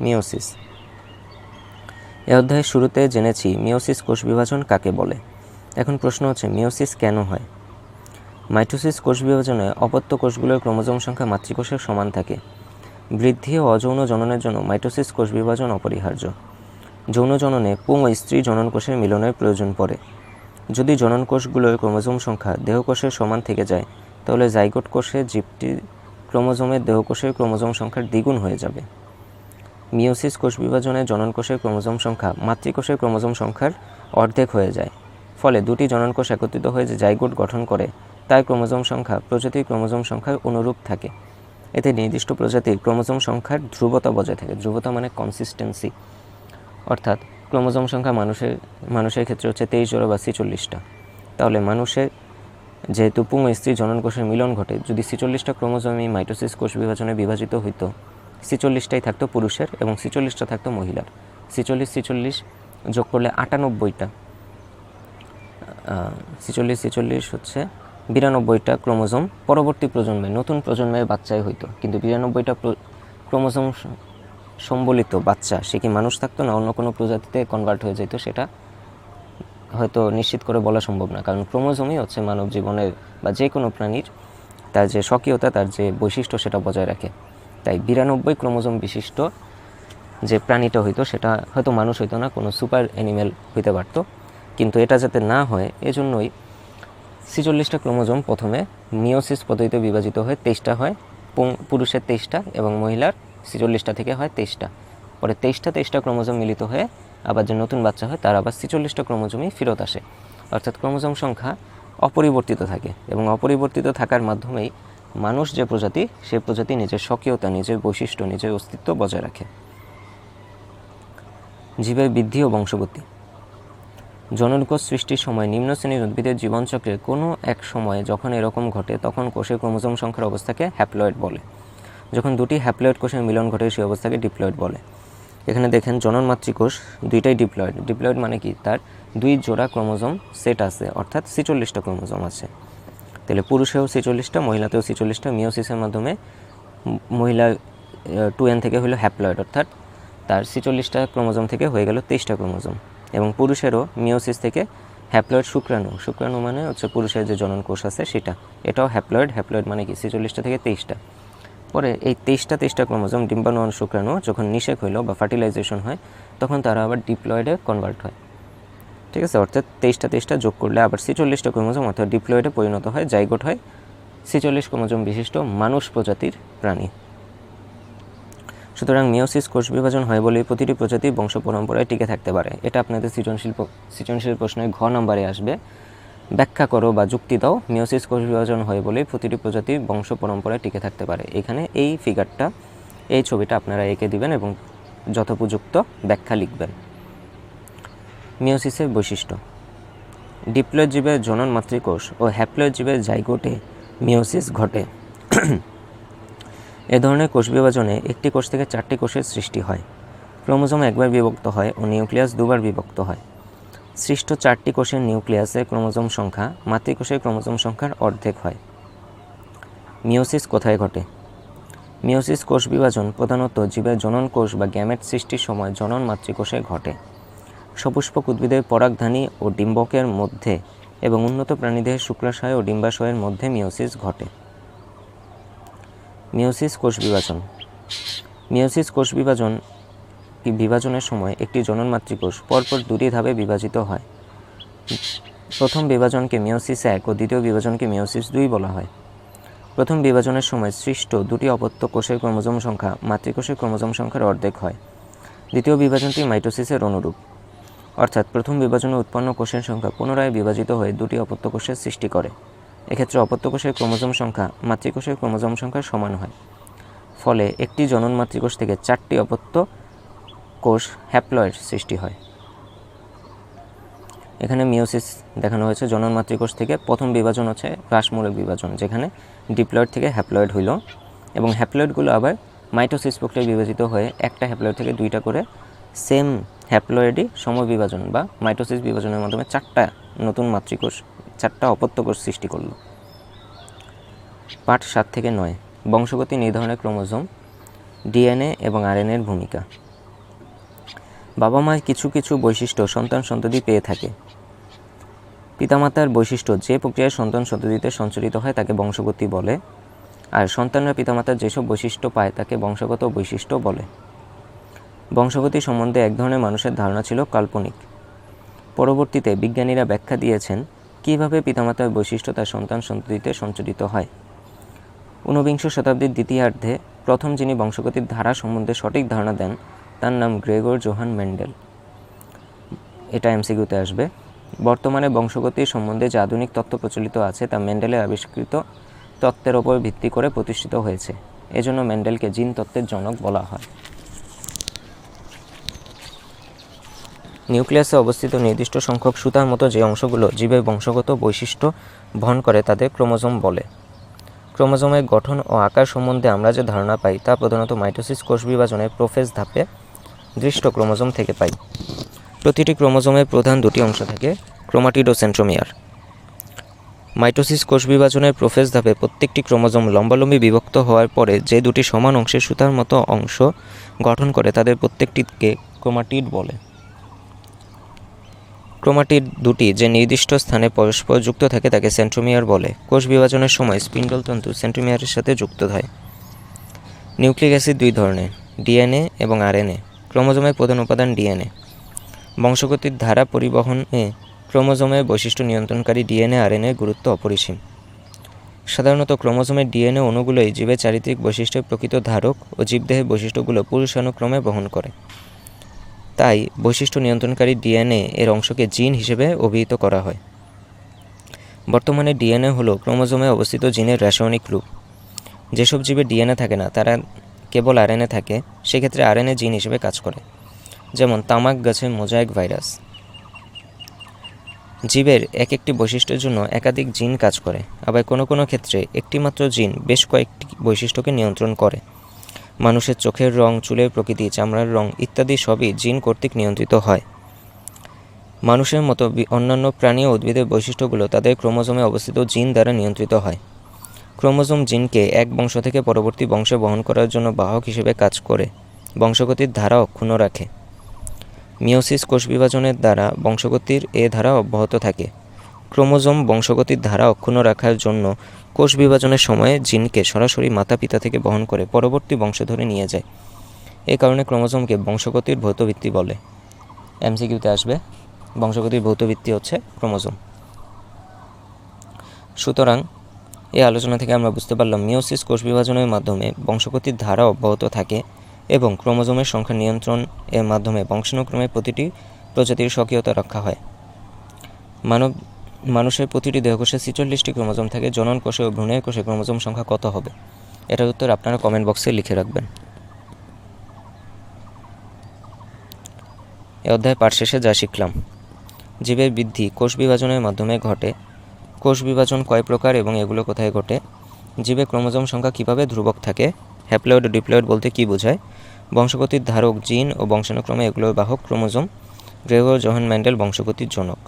Meiosis এ অধ্যায়ের শুরুতে জেনেছি মিওসিস কোষ বিভাজন কাকে বলে? এখন প্রশ্ন হচ্ছে মিওসিস কেন হয়? মাইটোসিস কোষ বিভাজনে অপত্য কোষগুলোর ক্রোমোজোম সংখ্যা মাতৃকোষের সমান থাকে। বৃদ্ধি ও অযৌন জননের জন্য মাইটোসিস কোষ বিভাজন অপরিহার্য। যৌন জননে পুং ও স্ত্রী জনন কোষের মিলনের প্রয়োজন পড়ে। যদি জনন কোষগুলোর ক্রোমোজোম সংখ্যা দেহকোষের সমান থেকে যায়, তাহলে জাইগোট কোষে জীবটি ক্রোমোজোমের দেহকোষের ক্রোমোজোম সংখ্যার দ্বিগুণ হয়ে যাবে। মিওসিস কোষ বিভাজনে জনন কোষের ক্রোমোজোম সংখ্যা মাতৃকোষের ক্রোমোজোম সংখ্যার অর্ধেক হয়ে যায়। ফলে দুটি জনন কোষ একত্রিত হয়ে যে জাইগোট গঠন করে, তাই ক্রোমোজোম সংখ্যা প্রজাতির ক্রোমোজোম সংখ্যার অনুরূপ থাকে। এতে নির্দিষ্ট প্রজাতির ক্রোমোজোম সংখ্যার ধ্রুবতা বজায় থাকে। ধ্রুবতা মানে কনসিস্টেন্সি অর্থাৎ ক্রোমোজোম সংখ্যা মানুষের মানুষের ক্ষেত্রে হচ্ছে তেইশ জোড়া বা ছিচল্লিশটা। তাহলে মানুষের যেহেতু পুং স্ত্রী জনন কোষের মিলন ঘটে, যদি ছিচল্লিশটা ক্রোমোজোমই মাইটোসিস কোষ বিভাজনে বিভাজিত হইতো ছিচল্লিশটাই থাকতো পুরুষের এবং ছিচল্লিশটা থাকতো মহিলার। ছিচল্লিশ ছিচল্লিশ যোগ করলে আটানব্বইটা। ছিচল্লিশ ছিচল্লিশ হচ্ছে বিরানব্বইটা ক্রোমোজোম পরবর্তী প্রজন্মে, নতুন প্রজন্মের বাচ্চাই হইতো। কিন্তু বিরানব্বইটা ক্রোমোজোম সম্বলিত বাচ্চা, সে কি মানুষ থাকতো না? অন্য কোনো প্রজাতিতে কনভার্ট হয়ে যেত সেটা হয়তো নিশ্চিত করে বলা সম্ভব না। কারণ ক্রোমোজোমই হচ্ছে মানব জীবনের বা যে কোনো প্রাণীর তার যে স্বকীয়তা, তার যে বৈশিষ্ট্য সেটা বজায় রাখে। তাই বিরানব্বই ক্রোমোজোম বিশিষ্ট যে প্রাণীটা হইতো, সেটা হয়তো মানুষ হইতো না, কোনো সুপার অ্যানিমেল হইতে পারতো। কিন্তু এটা যাতে না হয়, এজন্যই ছিচল্লিশটা ক্রোমোজোম প্রথমে মিওসিস পদ্ধতিতে বিভাজিত হয়ে তেইশটা হয় পুরুষের তেইশটা এবং মহিলার ছিচল্লিশটা থেকে হয় তেইশটা। পরে তেইশটা তেইশটা ক্রোমোজোম মিলিত হয়ে আবার যে নতুন বাচ্চা হয়, তার আবার ছিচল্লিশটা ক্রোমোজোমই ফেরত আসে। অর্থাৎ ক্রোমোজোম সংখ্যা অপরিবর্তিত থাকে এবং অপরিবর্তিত থাকার মাধ্যমেই মানুষ যে প্রজাতি, সে প্রজাতি নিজের স্বকীয়তা, নিজের বৈশিষ্ট্য, নিজের অস্তিত্ব বজায় রাখে। জীবের বৃদ্ধি ও বংশগতি জননকোষ সৃষ্টির সময় নিম্ন শ্রেণির উদ্ভিদের জীবনচক্রে কোনো এক সময়ে যখন এরকম ঘটে, তখন কোষের ক্রোমোজোম সংখ্যার অবস্থাকে হ্যাপ্লয়েড বলে। যখন দুটি হ্যাপ্লয়েড কোষের মিলন ঘটে, সেই অবস্থাকে ডিপ্লয়েড বলে। এখানে দেখেন, জনন মাতৃকোষ দুইটাই ডিপ্লয়েড। ডিপ্লয়েড মানে কি? তার দুই জোড়া ক্রোমোজোম সেট আছে, অর্থাৎ ছিচল্লিশটা ক্রোমোজোম আছে। তাহলে পুরুষেও ছিচল্লিশটা, মহিলাতেও ছিচল্লিশটা মিওসিসের মাধ্যমে মহিলা টু এন থেকে হলো হ্যাপ্লয়েড অর্থাৎ তার ছিচল্লিশটা ক্রোমোজোম থেকে হয়ে গেল তেইশটা ক্রোমোজোম। এবং পুরুষেরও মিওসিস থেকে হ্যাপ্লয়েড শুক্রাণু শুক্রাণু মানে হচ্ছে পুরুষের যে জনন কোষ আছে সেটা। এটাও হ্যাপ্লয়েড হ্যাপ্লয়েড মানে কি? ছিচল্লিশটা থেকে তেইশটা। পরে এই তেইশটা তেইশটা ক্রোমোজোম ডিম্বাণু শুক্রাণু যখন নিষেক হইল বা ফার্টিলাইজেশন হয়, তখন তারা আবার ডিপ্লয়েডে কনভার্ট হয়। ঠিক আছে? অর্থাৎ তেইশটা তেইশটা যোগ করলে আবার ছিচল্লিশটা ক্রোমোজোম অর্থাৎ ডিপ্লয়েডে পরিণত হয়, জাইগোট হয়। ছিচল্লিশ ক্রোমোজোম বিশিষ্ট মানুষ প্রজাতির প্রাণী। সুতরাং মিওসিস কোষ বিভাজন হয় বলে প্রতিটি প্রজাতি বংশ পরম্পরায় টিকে থাকতে পারে। এটা আপনাদের সৃজনশীল সৃজনশীল প্রশ্নে ঘ নম্বরে আসবে। ব্যাখ্যা করো বা যুক্তি দাও মিওসিস কোষ বিভাজন হয় বলে প্রতিটি প্রজাতি বংশ পরম্পরায় টিকে থাকতে পারে। এখানে এই ফিগারটা এই ছবিটা আপনারা এঁকে দিবেন এবং যথোপযুক্ত ব্যাখ্যা লিখবেন। মিওসিসের বৈশিষ্ট্য। ডিপ্লয়েড জীবের জনন মাতৃকোষ ও হ্যাপ্লয়েড জীবের জাইগোটে মিওসিস ঘটে। এ ধরনের কোষ বিভাজনে একটি কোষ থেকে চারটি কোষের সৃষ্টি হয়। ক্রোমোজোম একবার বিভক্ত হয় ও নিউক্লিয়াস দুবার বিভক্ত হয়। সৃষ্ট চারটি কোষের নিউক্লিয়াসের ক্রোমোজোম সংখ্যা মাতৃকোষের ক্রোমোজোম সংখ্যার অর্ধেক হয়। মিওসিস কোথায় ঘটে? মিওসিস কোষ বিভাজন প্রধানত জীবের জনন কোষ বা গ্যামেট সৃষ্টির সময় জনন মাতৃকোষে ঘটে। সপুষ্পক উদ্ভিদের পরাগধানী ও ডিম্বকের মধ্যে এবং উন্নত প্রাণীদেহের শুক্লাশয় ও ডিম্বাশয়ের মধ্যে মিওসিস ঘটে। মিওসিস কোষ বিভাজন। মিওসিস কোষ বিভাজন বিভাজনের সময় একটি জনন মাতৃকোষ পরপর দুটি ধাপে বিভাজিত হয়। প্রথম বিভাজনকে মিওসিস এক ও দ্বিতীয় বিভাজনকে মিওসিস দুই বলা হয়। প্রথম বিভাজনের সময় সৃষ্ট দুটি অপত্য কোষের ক্রোমোজোম সংখ্যা মাতৃকোষের ক্রোমোজোম সংখ্যার অর্ধেক হয়। দ্বিতীয় বিভাজনটি মাইটোসিসের অনুরূপ। অর্থাৎ প্রথম বিভাজনে উৎপন্ন কোষের সংখ্যা পুনরায় বিভাজিত হয়ে দুটি অপত্য কোষের সৃষ্টি করে। এক্ষেত্রে অপত্য কোষের ক্রোমোজোম সংখ্যা মাতৃকোষের ক্রোমোজোম সংখ্যার সমান হয়। ফলে একটি জনন মাতৃকোষ থেকে চারটি অপত্য কোষ হ্যাপ্লয়েড সৃষ্টি হয়। এখানে মিওসিস দেখানো হয়েছে। জনন মাতৃকোষ থেকে প্রথম বিভাজন হচ্ছে হ্রাসমূলক বিভাজন, যেখানে ডিপ্লয়েড থেকে হ্যাপ্লয়েড হইল এবং হ্যাপ্লয়েডগুলো আবার মাইটোসিস প্রক্রিয়ায় বিভাজিত হয়ে একটা হ্যাপ্লয়েড থেকে দুইটা করে সেম হ্যাপ্লয়েডই সমবিভাজন বা মাইটোসিস বিভাজনের মাধ্যমে চারটা নতুন মাতৃকোষ, চারটা অপত্য কোষ সৃষ্টি করল। পাঠ সাত থেকে নয়, বংশগতি নির্ধারণের ক্রোমোজোম, ডিএনএ এবং আরএনএর ভূমিকা। বাবা মায় কিছু কিছু বৈশিষ্ট্য সন্তান সন্ততি পেয়ে থাকে। পিতামাতার বৈশিষ্ট্য যে প্রক্রিয়ায় সন্তান সন্ততিতে সঞ্চালিত হয় তাকে বংশগতি বলে, আর সন্তানরা পিতামাতার যেসব বৈশিষ্ট্য পায় তাকে বংশগত বৈশিষ্ট্য বলে। বংশগতি সম্বন্ধে এক ধরনের মানুষের ধারণা ছিল কাল্পনিক। পরবর্তীতে বিজ্ঞানীরা ব্যাখ্যা দিয়েছেন কীভাবে পিতামাতার বৈশিষ্ট্য তার সন্তান সন্ততিতে সঞ্চালিত হয়। ঊনবিংশ শতাব্দীর দ্বিতীয়ার্ধে প্রথম যিনি বংশগতির ধারা সম্বন্ধে সঠিক ধারণা দেন, তার নাম গ্রেগর জোহান মেন্ডেল। এটা এমসিকিউতে আসবে। বর্তমানে বংশগতির সম্বন্ধে যে আধুনিক তত্ত্ব প্রচলিত আছে, তা মেন্ডেলের আবিষ্কৃত তত্ত্বের ওপর ভিত্তি করে প্রতিষ্ঠিত হয়েছে। এজন্য মেন্ডেলকে জিন তত্ত্বের জনক বলা হয়। নিউক্লিয়াসে অবস্থিত নির্দিষ্ট সংখ্যক সুতার মতো যে অংশগুলো জীবের বংশগত বৈশিষ্ট্য বহন করে তাদের ক্রোমোজোম বলে। ক্রোমোজোমের গঠন ও আকার সম্বন্ধে আমরা যে ধারণা পাই, তা প্রধানত মাইটোসিস কোষ বিভাজনের প্রোফেজ ধাপে দৃষ্ট ক্রোমোজোম থেকে পাই। প্রতিটি ক্রোমোজোমের প্রধান দুটি অংশ থাকে ক্রোমাটিড ও সেন্ট্রোমিয়ার মাইটোসিস কোষ বিভাজনের প্রোফেজ ধাপে প্রত্যেকটি ক্রোমোজোম লম্বালম্বি বিভক্ত হওয়ার পরে যে দুটি সমান অংশের সুতার মতো অংশ গঠন করে তাদের প্রত্যেকটিকে ক্রোমাটিড বলে। ক্রোমাটিড দুটি যে নির্দিষ্ট স্থানে পরস্পর যুক্ত থাকে তাকে সেন্ট্রোমিয়ার বলে। কোষ বিভাজনের সময় স্পিন্ডল তন্তু সেন্ট্রোমিয়ারের সাথে যুক্ত হয়। নিউক্লিক অ্যাসিড দুই ধরনের, ডিএনএ এবং আরএনএ, ক্রোমোজোমের প্রধান উপাদান ডিএনএ। বংশগতির ধারা পরিবহনে ক্রোমোজোমের বৈশিষ্ট্য নিয়ন্ত্রণকারী ডিএনএ আরএনএর গুরুত্ব অপরিসীম। সাধারণত ক্রোমোজোমের ডিএনএ অণুগুলোই জীবের চারিত্রিক বৈশিষ্ট্যের প্রকৃত ধারক ও জীবদেহের বৈশিষ্ট্যগুলো পুরুষানুক্রমে বহন করে। তাই বৈশিষ্ট্য নিয়ন্ত্রণকারী ডিএনএ এর অংশকে জিন হিসেবে অভিহিত করা হয়। বর্তমানে ডিএনএ হলো ক্রোমোজোমে অবস্থিত জিনের রাসায়নিক রূপ। যেসব জীবের ডিএনএ থাকে না, তারা কেবল আরএনএ থাকে, সেক্ষেত্রে আরএনএ জিন হিসেবে কাজ করে। যেমন তামাক গাছের মোজাইক ভাইরাস। জীবের এক একটি বৈশিষ্ট্যের জন্য একাধিক জিন কাজ করে, আবার কোনো কোনো ক্ষেত্রে একটিমাত্র জিন বেশ কয়েকটি বৈশিষ্ট্যকে নিয়ন্ত্রণ করে। মানুষের চোখের রং, চুলের প্রকৃতি, চামড়ার রং ইত্যাদি সবই জিন কর্তৃক নিয়ন্ত্রিত হয়। মানুষের মতো অন্যান্য প্রাণী ও উদ্ভিদের বৈশিষ্ট্যগুলো তাদের ক্রোমোজোমে অবস্থিত জিন দ্বারা নিয়ন্ত্রিত হয়। ক্রোমোজোম জিনকে এক বংশ থেকে পরবর্তী বংশে বহন করার জন্য বাহক হিসেবে কাজ করে, বংশগতির ধারা অক্ষুণ্ণ রাখে। মিওসিস কোষ বিভাজনের দ্বারা বংশগতির এ ধারা অব্যাহত থাকে। ক্রোমোজোম বংশগতির ধারা অক্ষুণ্ণ রাখার জন্য কোষ বিভাজনের সময়ে জিনকে সরাসরি মাতা পিতা থেকে বহন করে পরবর্তী বংশ ধরে নিয়ে যায়। এ কারণে ক্রোমোজোমকে বংশগতির ভৌতভিত্তি বলে। এমসিকিউতে আসবে, বংশগতির ভৌতভিত্তি হচ্ছে ক্রোমোজোম। সুতরাং এই আলোচনা থেকে আমরা বুঝতে পারলাম মিওসিস কোষ বিভাজনের মাধ্যমে বংশগতির ধারা অব্যাহত থাকে এবং ক্রোমোজোমের সংখ্যা নিয়ন্ত্রণ এর মাধ্যমে বংশানুক্রমে প্রতিটি প্রজাতির স্বকীয়তা রক্ষা হয়। মানব মানুষের প্রতিটি দেহকোষে ছিচল্লিশটি ক্রোমোজোম থাকে, জনন কোষে ও ভ্রূণের কোষে ক্রোমোজোম সংখ্যা কত হবে? এটার উত্তর আপনারা কমেন্ট বক্সে লিখে রাখবেন। এ অধ্যায় পাঠ শেষে যা শিখলাম। জীবের বৃদ্ধি কোষ বিভাজনের মাধ্যমে ঘটে। কোষ বিভাজন কয় প্রকার এবং এগুলো কোথায় ঘটে? জীবে ক্রোমোজোম সংখ্যা কীভাবে ধ্রুবক থাকে? হ্যাপ্লয়েড ও ডিপ্লয়েড বলতে কী বোঝায়? বংশগতির ধারক জিন ও বংশানুক্রমে এগুলোর বাহক ক্রোমোজোম। গ্রেগর জোহান ম্যান্ডেল বংশগতির জনক।